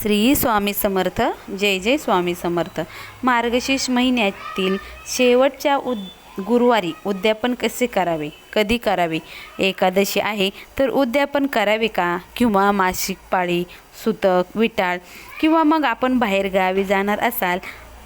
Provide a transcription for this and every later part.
श्री स्वामी समर्थ जय जय स्वामी समर्थ. मार्गशीर्ष महिन्यातील शेवटच्या उद गुरुवारी उद्यापन कसे करावे? कधी करावे? एकादशी आहे तर उद्यापन करावे का? किंवा मासिक पाळी सुतक विटाळ किंवा मग आपण बाहेरगावी जाणार असाल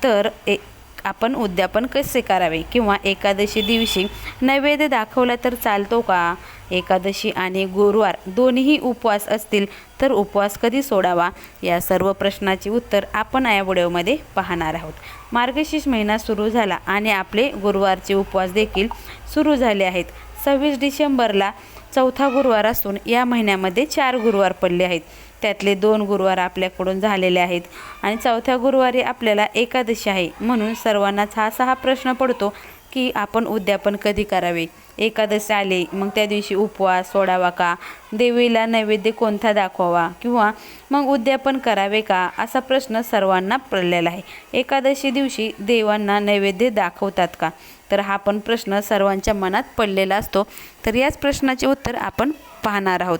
तर ए आपण उद्यापन कसे करावे? किंवा एकादशी दिवशी नैवेद्य दाखवला तर चालतो का? एकादशी आणि गुरुवार दोन्हीही उपवास असतील तर उपवास कधी सोडावा? या सर्व प्रश्नाची उत्तर आपण या व्हिडिओमध्ये पाहणार आहोत. मार्गशीर्ष महिना सुरू झाला आणि आपले गुरुवारचे उपवास देखील सुरू झाले आहेत. सव्वीस डिसेंबरला चौथा गुरुवार असून या महिन्यामध्ये चार गुरुवार पडले आहेत. त्यातले दोन गुरुवार आपल्याकडून झालेले आहेत आणि चौथ्या गुरुवारी आपल्याला एकादशी आहे म्हणून सर्वांनाच हा सहा प्रश्न पडतो. की आपण उद्यापन कधी करावे? एकादशी आले मग त्या दिवशी उपवास सोडावा का? देवीला नैवेद्य कोणता दाखवावा? किंवा मग उद्यापन करावे का? असा प्रश्न सर्वांना पडलेला आहे. एकादशी दिवशी देवांना नैवेद्य दाखवतात का? तर हा पण प्रश्न सर्वांच्या मनात पडलेला असतो. तर याच प्रश्नाचे उत्तर आपण पाहणार आहोत.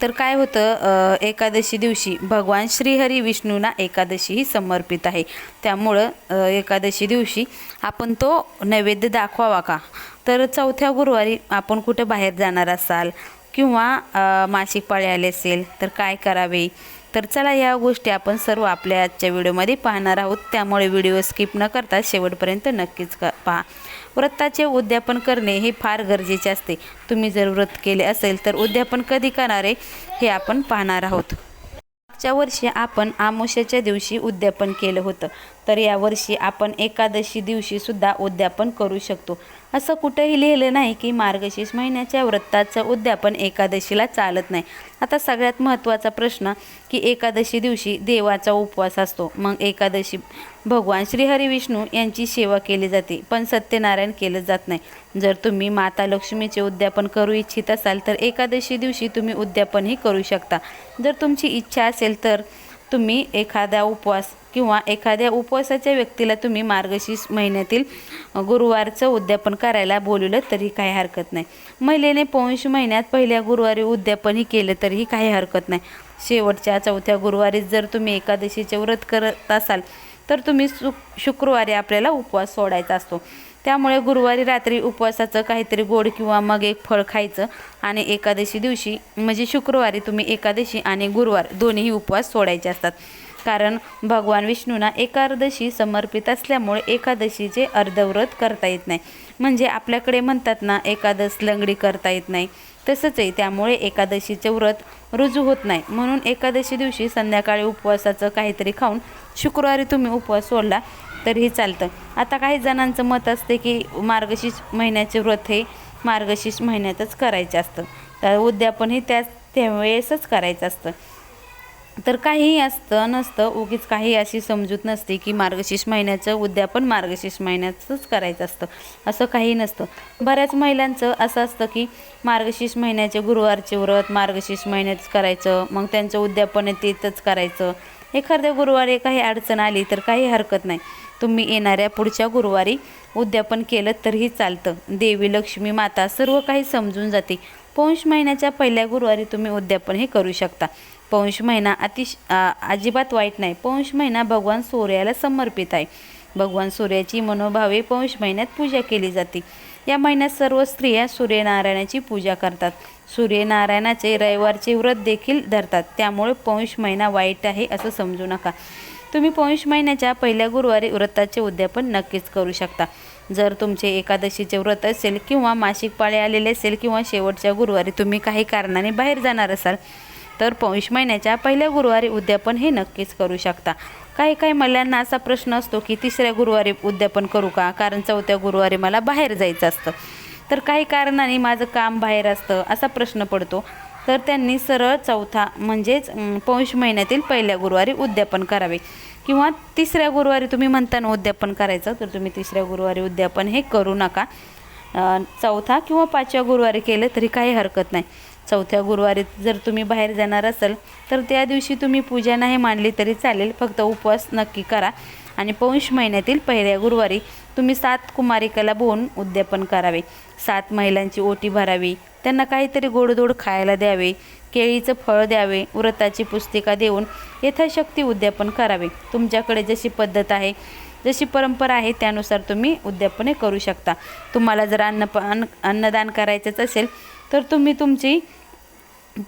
तर काय होतं एकादशी दिवशी भगवान श्रीहरी विष्णूंना एकादशी ही समर्पित आहे. त्यामुळं एकादशी दिवशी आपण तो नैवेद्य दाखवावा का? तर चौथ्या गुरुवारी आपण कुठं बाहेर जाणार असाल किंवा मासिक पाळी आले असेल तर काय करावे? तर चला या गोष्टी आपण सर्व आपल्या आजच्या व्हिडिओमध्ये पाहणार आहोत. त्यामुळे व्हिडिओ स्किप न करता शेवटपर्यंत नक्कीच क पहा. व्रताचे उद्यापन करणे हे फार गरजेचे असते. तुम्ही जर व्रत केले असेल तर उद्यापन कधी करणारे हे आपण पाहणार आहोत. मागच्या वर्षी आपण आमोशाच्या दिवशी उद्यापन केलं होतं. तर यावर्षी आपण एकादशी दिवशीसुद्धा उद्यापन करू शकतो. असं कुठंही लिहिलं नाही की मार्गशीर्ष महिन्याच्या व्रताचं उद्यापन एकादशीला चालत नाही. आता सगळ्यात महत्त्वाचा प्रश्न की एकादशी दिवशी देवाचा उपवास असतो. मग एकादशी भगवान श्रीहरी विष्णू यांची सेवा केली जाते पण सत्यनारायण केलं जात नाही. जर तुम्ही माता लक्ष्मीचे उद्यापन करू इच्छित असाल तर एकादशी दिवशी तुम्ही उद्यापनही करू शकता. जर तुमची इच्छा असेल तर तुम्ही एखादा उपवास किंवा एखाद्या उपवासाच्या व्यक्तीला तुम्ही मार्गशीर्ष महिन्यातील गुरुवारचं उद्यापन करायला बोलवलं तरी काही हरकत नाही. महिलेने पौष महिन्यात पहिल्या गुरुवारी उद्यापनही केलं तरीही काही हरकत नाही. शेवटच्या चौथ्या गुरुवारी जर तुम्ही एकादशीचे व्रत करत असाल तर तुम्ही सु शुक्रवारी आपल्याला उपवास सोडायचा असतो. त्यामुळे गुरुवारी रात्री उपवासाचं काहीतरी गोड किंवा मग एक फळ खायचं आणि एकादशी दिवशी म्हणजे शुक्रवारी तुम्ही एकादशी आणि गुरुवार दोन्ही उपवास सोडायचे असतात. कारण भगवान विष्णूंना एकादशी समर्पित असल्यामुळे एकादशीचे अर्धव्रत करता येत नाही. म्हणजे आपल्याकडे म्हणतात ना एकादश लंगडी करता येत नाही. तसंच आहे त्यामुळे एकादशीचे व्रत रुजू होत नाही. म्हणून एकादशी दिवशी संध्याकाळी उपवासाचं काहीतरी खाऊन शुक्रवारी तुम्ही उपवास सोडला तरीही चालतं. आता काही जणांचं मत असते की मार्गशीर्ष महिन्याचे व्रत हे मार्गशीर्ष महिन्यातच करायचं असतं. तर उद्यापन हे त्याच त्यावेळेसच करायचं असतं. तर काहीही असतं नसतं उगीच काही अशी समजूत नसते की मार्गशीर्ष महिन्याचं उद्यापन मार्गशीर्ष महिन्याचंच करायचं असतं. असं काही नसतं. बऱ्याच महिलांचं असं असतं की मार्गशीर्ष महिन्याचे गुरुवारचे व्रत मार्गशीर्ष महिन्यातच करायचं मग त्यांचं उद्यापन आहे तेच करायचं. एखाद्या गुरुवारी काही अडचण आली तर काही हरकत नाही. तुम्ही येणाऱ्या पुढच्या गुरुवारी उद्यापन केलं तरीही चालतं. देवी लक्ष्मी माता सर्व काही समजून जाते. पौष महिन्याच्या पहिल्या गुरुवारी तुम्ही उद्यापन हे करू शकता. पौष महिना अतिश अजिबात वाईट नाही. पौष महिना भगवान सूर्याला समर्पित आहे. भगवान सूर्याची मनोभावे पौष महिन्यात पूजा केली जाते. या महिन्यात सर्व स्त्रिया सूर्यनारायणाची पूजा करतात. सूर्यनारायणाचे रविवारचे व्रत देखील धरतात. त्यामुळे पौष महिना वाईट आहे असं समजू नका. तुम्ही पौष महिन्याच्या पहिल्या गुरुवारी व्रताचे उद्यापन नक्कीच करू शकता. जर तुमचे एकादशीचे व्रत असेल किंवा मासिक पाळे आलेले असेल किंवा शेवटच्या गुरुवारी तुम्ही काही कारणाने बाहेर जाणार असाल तर पौष महिन्याच्या पहिल्या गुरुवारी उद्यापन हे नक्कीच करू शकता. काही काही महिलांना असा प्रश्न असतो की तिसऱ्या गुरुवारी उद्यापन करू का? कारण चौथ्या गुरुवारी मला बाहेर जायचं असतं. तर काही कारणाने माझं काम बाहेर असतं असा प्रश्न पडतो. तर त्यांनी सरळ चौथा म्हणजेच पौष महिन्यातील पहिल्या गुरुवारी उद्यापन करावे. किंवा तिसऱ्या गुरुवारी तुम्ही म्हणताना उद्यापन करायचं तर तुम्ही तिसऱ्या गुरुवारी उद्यापन हे करू नका. चौथा किंवा पाचव्या गुरुवारी केलं तरी काही हरकत नाही. चौथ्या गुरुवारी जर तुम्ही बाहेर जाणार असाल तर त्या दिवशी तुम्ही पूजा नाही मांडली तरी चालेल. फक्त उपवास नक्की करा. आणि पौष महिन्यातील पहिल्या गुरुवारी तुम्ही सात कुमारिकाला बोहून उद्यापन करावे. सात महिलांची ओटी भरावी. त्यांना काहीतरी गोडधोड खायला द्यावे. केळीचं फळ द्यावे. व्रताची पुस्तिका देऊन यथाशक्ती उद्यापन करावे. तुमच्याकडे जशी पद्धत आहे जशी परंपरा आहे त्यानुसार तुम्ही उद्यापने करू शकता. तुम्हाला जर अन्न अन्न अन्नदान करायचंच असेल तर तुम्ही तुमची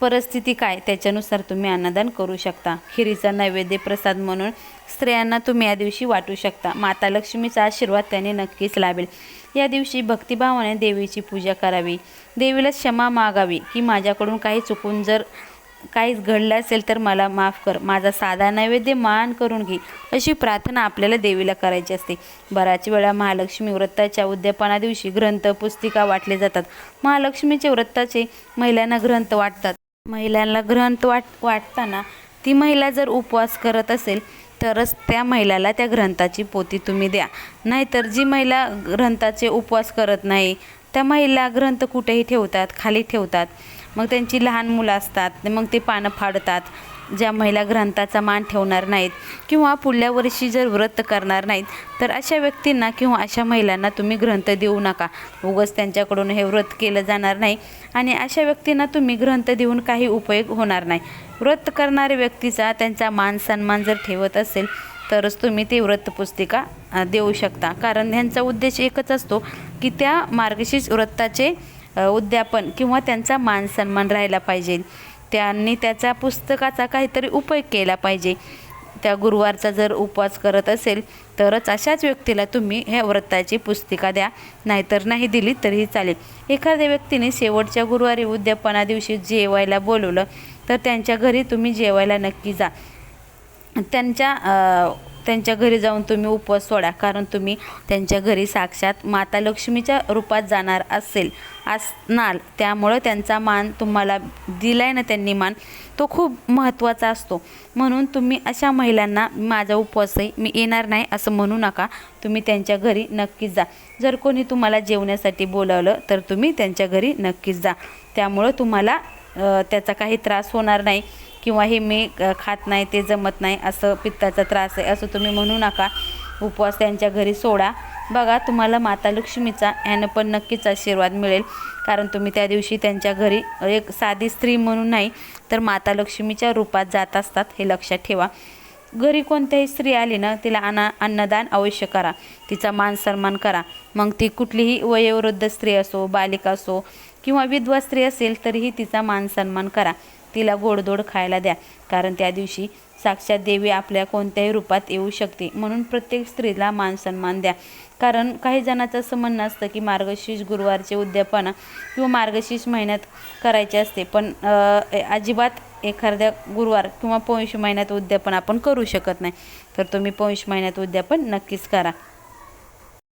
परिस्थिती काय? त्याच्यानुसार तुम्ही अन्नदान करू शकता. खिरीचा नैवेद्य प्रसाद म्हणून स्त्रियांना तुम्ही या दिवशी वाटू शकता. माता लक्ष्मीचा आशीर्वाद त्याने नक्कीच लाभेल. या दिवशी भक्तिभावाने देवीची पूजा करावी. देवीला क्षमा मागावी की माझ्याकडून काही चुकून जर काहीच घडलं असेल तर मला माफ कर. माझा साधा नैवेद्य मान करून घे अशी प्रार्थना आपल्याला देवीला करायची असते. बऱ्याच वेळा महालक्ष्मी व्रताच्या उद्यापना दिवशी ग्रंथ पुस्तिका वाटले जातात. महालक्ष्मीचे व्रताचे महिलांना ग्रंथ वाटतात. महिलांना ग्रंथ वाट वाटताना ती महिला जर उपवास करत असेल तरच त्या महिलाला त्या ग्रंथाची पोती तुम्ही द्या. नाहीतर जी महिला ग्रंथाचे उपवास करत नाही त्या महिला ग्रंथ कुठेही ठेवतात खाली ठेवतात. मग त्यांची लहान मुलं असतात मग ते पानं फाडतात ज्या महिला ग्रंथाचा मान ठेवणार नाहीत किंवा पुढल्या वर्षी जर व्रत करणार नाहीत तर अशा व्यक्तींना किंवा अशा महिलांना तुम्ही ग्रंथ देऊ नका. उगच त्यांच्याकडून हे व्रत केलं जाणार नाही आणि अशा व्यक्तींना तुम्ही ग्रंथ देऊन काही उपयोग होणार नाही. व्रत करणाऱ्या व्यक्तीचा त्यांचा मान सन्मान जर ठेवत असेल तरच तुम्ही ती व्रतपुस्तिका देऊ शकता. कारण ह्यांचा उद्देश एकच असतो की त्या मार्गशीर्ष व्रताचे उद्यापन किंवा त्यांचा मान सन्मान राहिला पाहिजे. त्यांनी त्याचा पुस्तकाचा काहीतरी उपयोग केला पाहिजे. त्या गुरुवारचा जर उपवास करत असेल तरच अशाच व्यक्तीला तुम्ही ह्या व्रताची पुस्तिका द्या. नाहीतर नाही दिली तरीही चालेल. एखाद्या व्यक्तीने शेवटच्या गुरुवारी उद्यापना दिवशी जेवायला बोलवलं तर त्यांच्या घरी तुम्ही जेवायला नक्की जा. त्यांच्या त्यांच्या घरी जाऊन तुम्ही उपवास सोडा कारण तुम्ही त्यांच्या घरी साक्षात माता लक्ष्मीच्या रूपात जाणार असेल असणार. त्यामुळं त्यांचा मान तुम्हाला दिलाय ना त्यांनी मान तो खूप महत्त्वाचा असतो. म्हणून तुम्ही अशा महिलांना माझा उपवास आहे मी येणार नाही असं म्हणू नका. तुम्ही त्यांच्या घरी नक्कीच जा. जर कोणी तुम्हाला जेवण्यासाठी बोलावलं तर तुम्ही त्यांच्या घरी नक्कीच जा. त्यामुळं तुम्हाला त्याचा काही त्रास होणार नाही. किंवा हे मी खात नाही ते जमत नाही असं पित्ताचा त्रास आहे असं तुम्ही म्हणू नका. उपवास त्यांच्या घरी सोडा. बघा तुम्हाला माता लक्ष्मीचा ह्यानं पण नक्कीच आशीर्वाद मिळेल. कारण तुम्ही त्या दिवशी त्यांच्या घरी एक साधी स्त्री म्हणून नाही तर माता लक्ष्मीच्या रूपात जात असतात हे लक्षात ठेवा. घरी कोणत्याही स्त्री आली ना तिला अना अन्नदान अवश्य करा. तिचा मान सन्मान करा. मग ती कुठलीही वयोवृद्ध स्त्री असो बालिका असो किंवा विधवा स्त्री असेल तरीही तिचा मान सन्मान करा. तिला गोडधोड खायला द्या. कारण त्या दिवशी साक्षात देवी आपल्या कोणत्याही रूपात येऊ शकते. म्हणून प्रत्येक स्त्रीला मान सन्मान द्या. कारण काही जणांचं असं म्हणणं असतं की मार्गशीर्ष गुरुवारचे उद्यापना किंवा मार्गशीर्ष महिन्यात करायचे असते. पण अजिबात एखाद्या गुरुवार किंवा पौष महिन्यात उद्यापन आपण करू शकत नाही. तर तुम्ही पौष महिन्यात उद्यापन नक्कीच करा.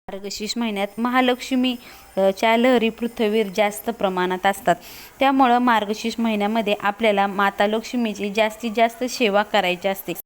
मार्गशीर्ष महिन्यात महालक्ष्मी च्या लहरी पृथ्वीवर जास्त प्रमाणात असतात. त्यामुळं मार्गशीर्ष महिन्यामध्ये आपल्याला माता लक्ष्मीची जास्तीत जास्त सेवा करायची असते.